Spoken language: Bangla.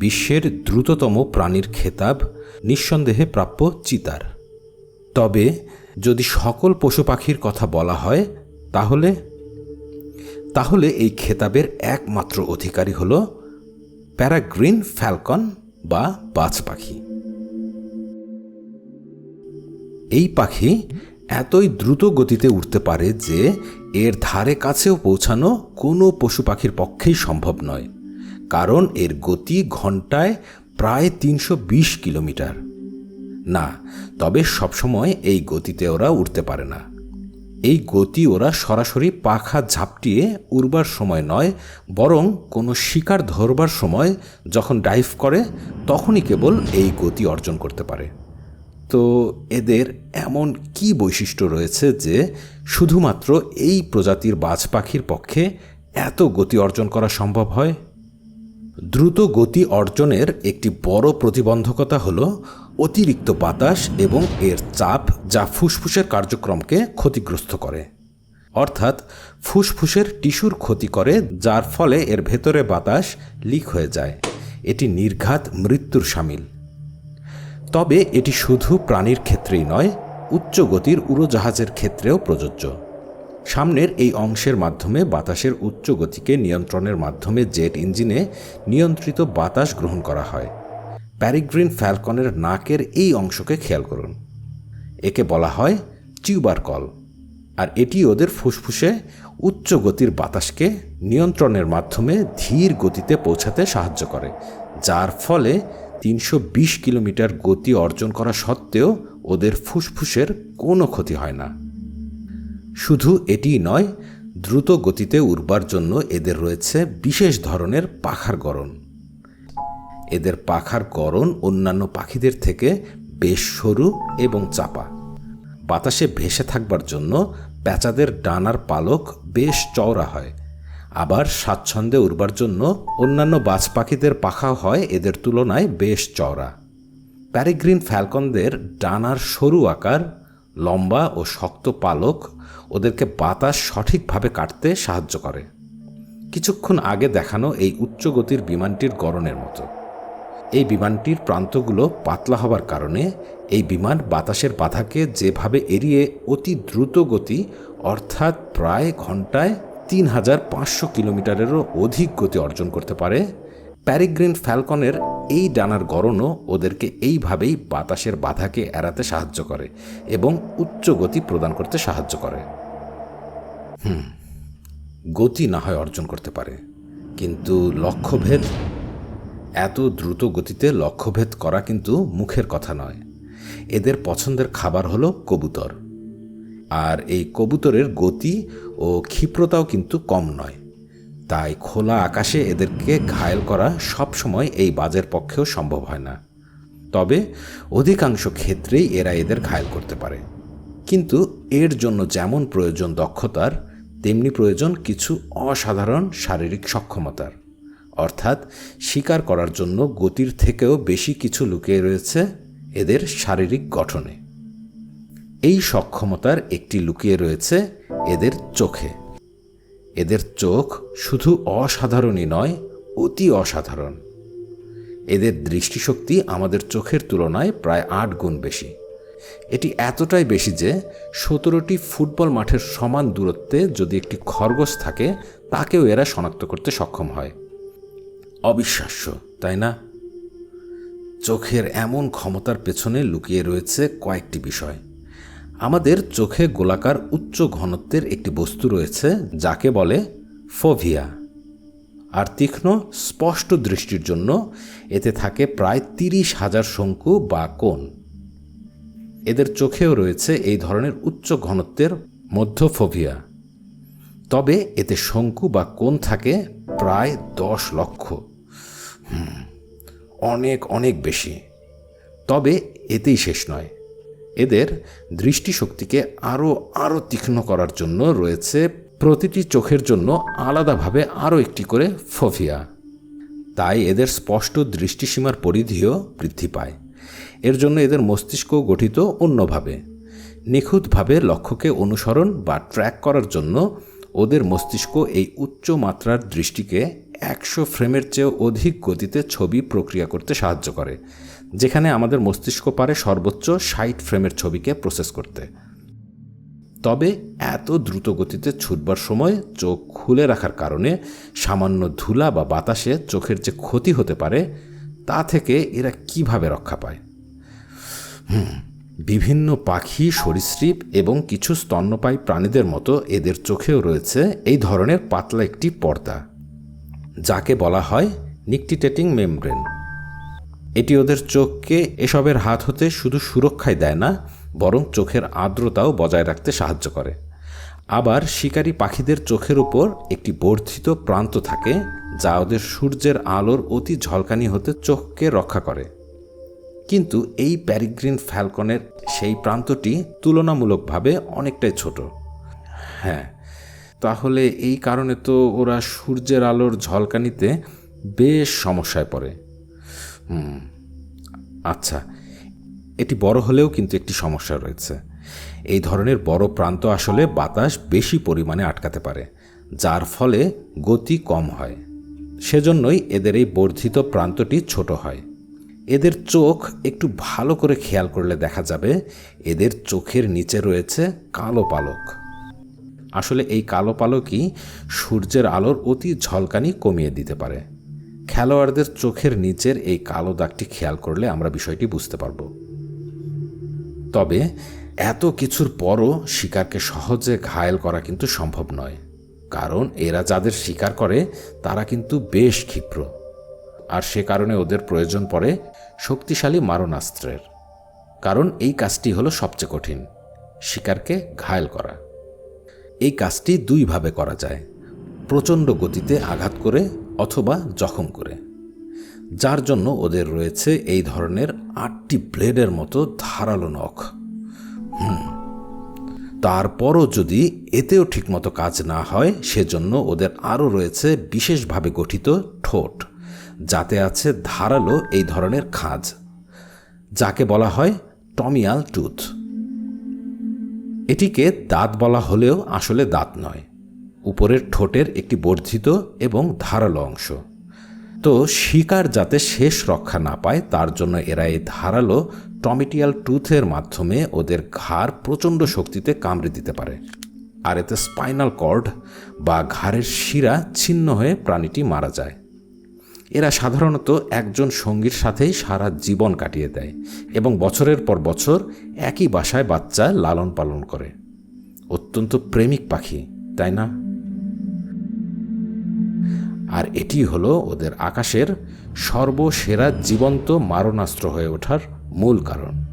বিশ্বের দ্রুততম প্রাণীর খেতাব নিঃসন্দেহে প্রাপ্য চিতার। তবে যদি সকল পশু পাখির কথা বলা হয়, তাহলে তাহলে এই খেতাবের একমাত্র অধিকারী হল প্যারাগ্রিন ফ্যালকন বা বাজ পাখি। এই পাখি এতই দ্রুত গতিতে উঠতে পারে যে এর ধারে কাছেও পৌঁছানো কোনো পশু পাখির পক্ষেই সম্ভব নয়। কারণ এর গতি ঘন্টায় প্রায় তিনশো বিশ কিলোমিটার। না, তবে সবসময় এই গতিতে ওরা উঠতে পারে না। এই গতি ওরা সরাসরি পাখা ঝাপটিয়ে উড়বার সময় নয়, বরং কোনো শিকার ধরবার সময় যখন ডাইভ করে, তখনই কেবল এই গতি অর্জন করতে পারে। তো এদের এমন কি বৈশিষ্ট্য রয়েছে যে শুধুমাত্র এই প্রজাতির বাজ পাখির পক্ষে এত গতি অর্জন করা সম্ভব হয়? দ্রুত গতি অর্জনের একটি বড় প্রতিবন্ধকতা হল অতিরিক্ত বাতাস এবং এর চাপ যা ফুসফুসের কার্যক্রমকে ক্ষতিগ্রস্ত করে। অর্থাৎ ফুসফুসের টিস্যুর ক্ষতি করে, যার ফলে এর ভেতরে বাতাস লিক হয়ে যায়। এটি নির্ঘাত মৃত্যুর সামিল। তবে এটি শুধু প্রাণীর ক্ষেত্রেই নয় উচ্চ গতির উড়োজাহাজের ক্ষেত্রেও প্রযোজ্য। সামনের এই অংশের মাধ্যমে বাতাসের উচ্চ গতিকে নিয়ন্ত্রণের মাধ্যমে জেট ইঞ্জিনে নিয়ন্ত্রিত বাতাস গ্রহণ করা হয়। প্যারিগ্রিন ফ্যালকনের নাকের এই অংশকে খেয়াল করুন। একে বলা হয় টিউবার কল, আর এটি ওদের ফুসফুসে উচ্চ গতির বাতাসকে নিয়ন্ত্রণের মাধ্যমে ধীর গতিতে পৌঁছাতে সাহায্য করে, যার ফলে তিনশো বিশ কিলোমিটার গতি অর্জন করা সত্ত্বেও ওদের ফুসফুসের কোনো ক্ষতি হয় না। শুধু এটিই নয়, দ্রুত গতিতে উড়বার জন্য এদের রয়েছে বিশেষ ধরনের পাখার গড়ন। এদের পাখার গড়ন অন্যান্য পাখিদের থেকে বেশ সরু এবং চাপা। বাতাসে ভেসে থাকবার জন্য প্যাঁচাদের ডানার পালক বেশ চওড়া হয়। আবার স্বাচ্ছন্দ্যে উড়বার জন্য অন্যান্য বাজ পাখিদের পাখা হয় এদের তুলনায় বেশ চওড়া। প্যারিগ্রিন ফ্যালকনদের ডানার সরু আকার, লম্বা ও শক্ত পালক ওদেরকে বাতাস সঠিকভাবে কাটতে সাহায্য করে। কিছুক্ষণ আগে দেখানো এই উচ্চ গতির বিমানটির গড়নের মতো। এই বিমানটির প্রান্তগুলো পাতলা হবার কারণে এই বিমান বাতাসের বাধাকে যেভাবে এড়িয়ে অতি দ্রুত গতি, অর্থাৎ প্রায় ঘন্টায় তিন হাজার পাঁচশো কিলোমিটারেরও অধিক গতি অর্জন করতে পারে প্যারিগ্রিন ফ্যালকনের এই ডানার গড়নও ওদেরকে এইভাবেই বাতাসের বাধাকে এড়াতে সাহায্য করে এবং উচ্চ গতি প্রদান করতে সাহায্য করে। হুম, গতি না হয় অর্জন করতে পারে। কিন্তু লক্ষ্যভেদ, এত দ্রুত গতিতে লক্ষ্যভেদ করা কিন্তু মুখের কথা নয়। এদের পছন্দের খাবার হলো কবুতর। আর এই কবুতরের গতি ও ক্ষিপ্রতাও কিন্তু কম নয়। তাই খোলা আকাশে এদেরকে ঘায়েল করা সবসময় এই বাজের পক্ষেও সম্ভব হয় না। তবে অধিকাংশ ক্ষেত্রেই এরা এদের ঘায়েল করতে পারে। কিন্তু এর জন্য যেমন প্রয়োজন দক্ষতার, তেমনি প্রয়োজন কিছু অসাধারণ শারীরিক সক্ষমতার। অর্থাৎ শিকার করার জন্য গতির থেকেও বেশি কিছু লুকিয়ে রয়েছে এদের শারীরিক গঠনে। এই সক্ষমতার একটি লুকিয়ে রয়েছে এদের চোখে। এদের চোখ শুধু অসাধারণই নয়, অতি অসাধারণ। এদের দৃষ্টিশক্তি আমাদের চোখের তুলনায় প্রায় আট গুণ বেশি। এটি এতটাই বেশি যে সতেরোটি ফুটবল মাঠের সমান দূরত্বে যদি একটি খরগোশ থাকে, তাকেও এরা শনাক্ত করতে সক্ষম হয়। অবিশ্বাস্য, তাই না? চোখের এমন ক্ষমতার পেছনে লুকিয়ে রয়েছে কয়েকটি বিষয়। আমাদের চোখে গোলাকার উচ্চ ঘনত্বের একটি বস্তু রয়েছে, যাকে বলে ফোভিয়া। আর তীক্ষ্ণ, স্পষ্ট দৃষ্টির জন্য এতে থাকে প্রায় তিরিশ হাজার শঙ্কু বা কোণ। এদের চোখেও রয়েছে এই ধরনের উচ্চ ঘনত্বের মধ্যফোভিয়া তবে এতে শঙ্কু বা কোণ থাকে প্রায় দশ লক্ষ। অনেক অনেক বেশি। তবে এতেই শেষ নয়। এদের দৃষ্টিশক্তিকে আরও আরও তীক্ষ্ণ করার জন্য রয়েছে প্রতিটি চোখের জন্য আলাদাভাবে আরও একটি করে ফোভিয়া। তাই এদের স্পষ্ট দৃষ্টিসীমার পরিধিও বৃদ্ধি পায়। এর জন্য এদের মস্তিষ্ক গঠিত অন্যভাবে। নিখুঁতভাবে লক্ষ্যকে অনুসরণ বা ট্র্যাক করার জন্য ওদের মস্তিষ্ক এই উচ্চ মাত্রার দৃষ্টিকে একশো ফ্রেমের চেয়েও অধিক গতিতে ছবি প্রক্রিয়া করতে সাহায্য করে। যেখানে আমাদের মস্তিষ্ক পারে সর্বোচ্চ ষাট ফ্রেমের ছবিকে প্রসেস করতে। তবে এত দ্রুত গতিতে ছুটবার সময় চোখ খুলে রাখার কারণে সামান্য ধুলা বা বাতাসে চোখের যে ক্ষতি হতে পারে, তা থেকে এরা কীভাবে রক্ষা পায়? হুম, বিভিন্ন পাখি, সরীসৃপ এবং কিছু স্তন্যপায়ী প্রাণীদের মতো এদের চোখেও রয়েছে এই ধরনের পাতলা একটি পর্দা, যাকে বলা হয় নিকটিটেটিং মেমব্রেন। এটি ওদের চোখকে এসবের হাত হতে শুধু সুরক্ষাই দেয় না, বরং চোখের আর্দ্রতাও বজায় রাখতে সাহায্য করে। আবার শিকারী পাখিদের চোখের উপর একটি বর্ধিত প্রান্ত থাকে, যা ওদের সূর্যের আলোর অতি ঝলকানি হতে চোখকে রক্ষা করে। কিন্তু এই প্যারিগ্রিন ফ্যালকনের সেই প্রান্তটি তুলনামূলকভাবে অনেকটাই ছোট। হ্যাঁ তাহলে এই কারণে তো ওরা সূর্যের আলোর ঝলকানিতে বেশ সমস্যায় পড়ে। আচ্ছা এটি বড় হলেও কিন্তু একটি সমস্যা রয়েছে। এই ধরনের বড় প্রান্ত আসলে বাতাস বেশি পরিমাণে আটকাতে পারে, যার ফলে গতি কম হয়। সেজন্যই এদের এই বর্ধিত প্রান্তটি ছোট হয়। এদের চোখ একটু ভালো করে খেয়াল করলে দেখা যাবে এদের চোখের নিচে রয়েছে কালো পালক। আসলে এই কালো পালকই সূর্যের আলোর অতি ঝলকানি কমিয়ে দিতে পারে। খেলোয়াড়দের চোখের নিচের এই কালো দাগটি খেয়াল করলে আমরা বিষয়টি বুঝতে পারব। তবে এত কিছুর পরও শিকারকে সহজে ঘায়েল করা কিন্তু সম্ভব নয়, কারণ এরা যাদের শিকার করে, তারা কিন্তু বেশ ক্ষিপ্র। আর সে কারণে ওদের প্রয়োজন পড়ে শক্তিশালী মারণাস্ত্রের। কারণ এই কাজটি হলো সবচেয়ে কঠিন, শিকারকে ঘায়েল করা। এই কাজটি দুইভাবে করা যায়। প্রচণ্ড গতিতে আঘাত করে অথবা জখম করে। যার জন্য ওদের রয়েছে এই ধরনের আটটি ব্লেডের মতো ধারালো নখ। হুম। তারপরও যদি এতেও ঠিকমতো কাজ না হয়, সেজন্য ওদের আরও রয়েছে বিশেষভাবে গঠিত ঠোঁট, যাতে আছে ধারালো এই ধরনের খাঁজ, যাকে বলা হয় টমিয়াল টুথ। এটিকে দাঁত বলা হলেও আসলে দাঁত নয়। উপরের ঠোঁটের একটি বর্ধিত এবং ধারালো অংশ। তো শিকার যাতে শেষ রক্ষা না পায়, তার জন্য এরা এই ধারালো টমেটিয়াল টুথের মাধ্যমে ওদের ঘাড় প্রচণ্ড শক্তিতে কামড়ে দিতে পারে। আর এতে স্পাইনাল কর্ড বা ঘাড়ের শিরা ছিন্ন হয়ে প্রাণীটি মারা যায়। এরা সাধারণত একজন সঙ্গীর সাথেই সারা জীবন কাটিয়ে দেয় এবং বছরের পর বছর একই বাসায় বাচ্চা লালন পালন করে। অত্যন্ত প্রেমিক পাখি, তাই না? আর এটি হলো ওদের আকাশের সর্বসেরা জীবন্ত মারণাস্ত্র হয়ে ওঠার মূল কারণ।